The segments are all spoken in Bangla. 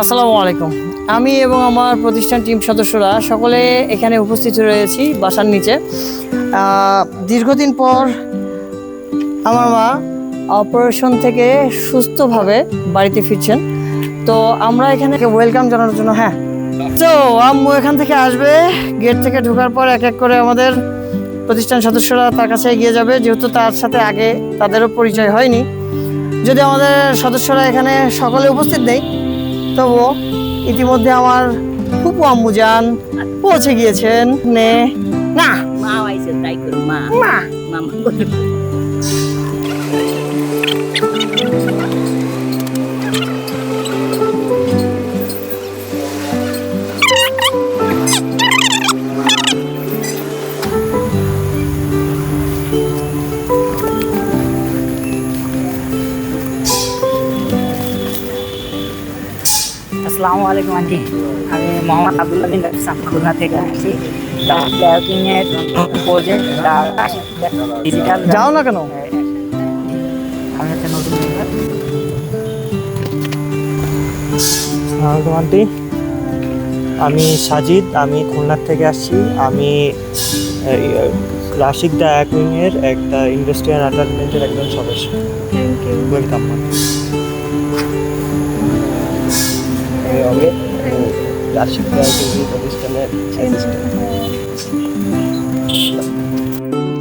আসসালামু আলাইকুম। আমি এবং আমার প্রতিষ্ঠান টিম সদস্যরা সকলে এখানে উপস্থিত রয়েছি বাসার নিচে। দীর্ঘদিন পর আমার মা অপারেশন থেকে সুস্থভাবে বাড়িতে ফিরছেন। তো আমরা এখানে ওয়েলকাম জানানোর জন্য হ্যাঁ। তো আম্মু এখান থেকে আসবে গেট থেকে ঢোকার পর এক এক করে আমাদের প্রতিষ্ঠান সদস্যরা তার কাছে এগিয়ে যাবে, যেহেতু তার সাথে আগে তাদেরও পরিচয় হয়নি। যদি আমাদের সদস্যরা এখানে সকলে উপস্থিত নেই তবুও ইতিমধ্যে আমার ফুপু আম্মু যান পৌঁছে গিয়েছেন। নে। না। মা আইছে তাই করুন মা। মা। মামা আসসালামু আলাইকুম আন্টি। আমি মোহাম্মদ আব্দুল্লাহ বিন ইসলাম খুলনা থেকে আসছি। প্রজেক্ট ডিজিটাল যাও না কেন? আমি একটা নতুন member। আন্টি। আমি সাজিদ আমি খুলনার থেকে আসছি। আমি রাশিক দা অ্যাকুইংয়ের একটা ইন্ডাস্ট্রিয়াল অ্যাটাচমেন্টের একজন সদস্য। ওয়েলকাম দা প্রতিষ্ঠানের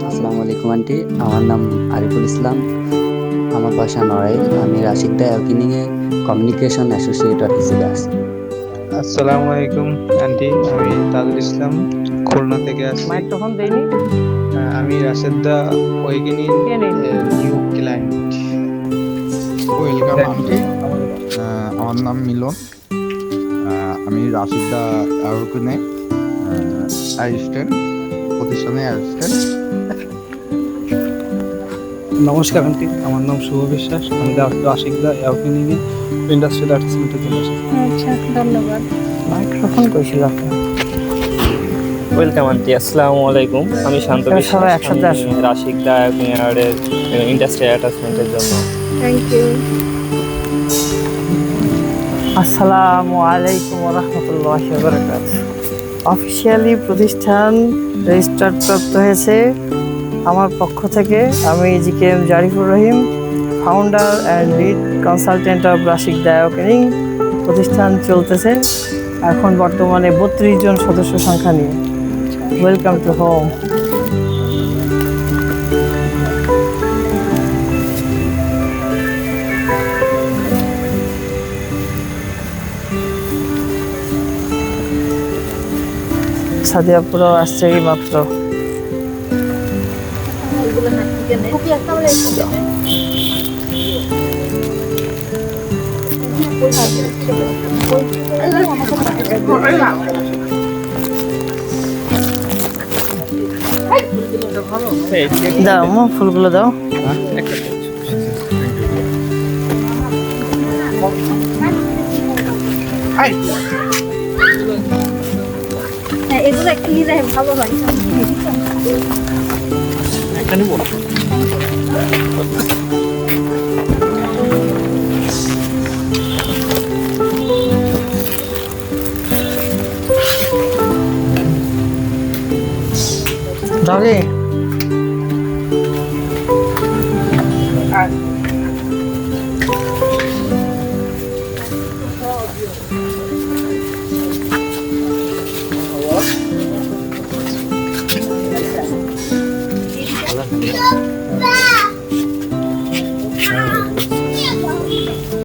আসসালামু আলাইকুম আন্টি। আমার নাম আরিফুল ইসলাম। আমার বাসা নড়াইল। আমি রাশিদা অ্যাকিনিংয়ে কমিউনিকেশন অ্যাসোসিয়েটর হিসেবে আছি। আসসালামু আলাইকুম আন্টি। আমি তাজুল ইসলাম খুলনা থেকে আসছি। মাইক্রোফোন আহ, আমি রাশেদা কে নেই? New client. Welcome auntie. আমার নাম মিলন। আমি রাশিদা অ্যারোকুনে অ্যাসিস্ট্যান্ট প্রতিষ্ঠানে অ্যাসিস্ট্যান্ট নমস্কার আন্টি আমার নাম শুভ বিশ্বাস। আমি রাশিদা ওয়েগিনি ইন্ডাস্ট্রিয়াল অ্যাটাচমেন্টের জন্য এসেছি। মাইক্রোফোন কইছিল আপনার? ওয়েলকাম আন্টি আসসালামু আলাইকুম। আমি শান্ত সবাই বিশ্বাস। একসাথে আসো। আমি রাশিক দা অ্যাকুইংয়ের ইন্ডাস্ট্রি অ্যাটাচমেন্টের জন্য। আসসালামু আলাইকুম রহমতুল্লাহ বরকাত অফিসিয়ালি প্রতিষ্ঠান রেজিস্টার্ড প্রাপ্ত হয়েছে। আমার পক্ষ থেকে আমি G K M Jarifur Rahim founder and lead consultant of Rashik ডায়োকেনিং। প্রতিষ্ঠান চলতেছে। এখন বর্তমানে বত্রিশ জন সদস্য সংখ্যা নিয়ে। ওয়েলকাম টু হোম সাদিয়াপুরও আসছে এই মাত্র। দাও মা ফুলগুলো দাও। হ্যাঁ এগুলো একটু নিলে ভালো হয় দাও 哥哥。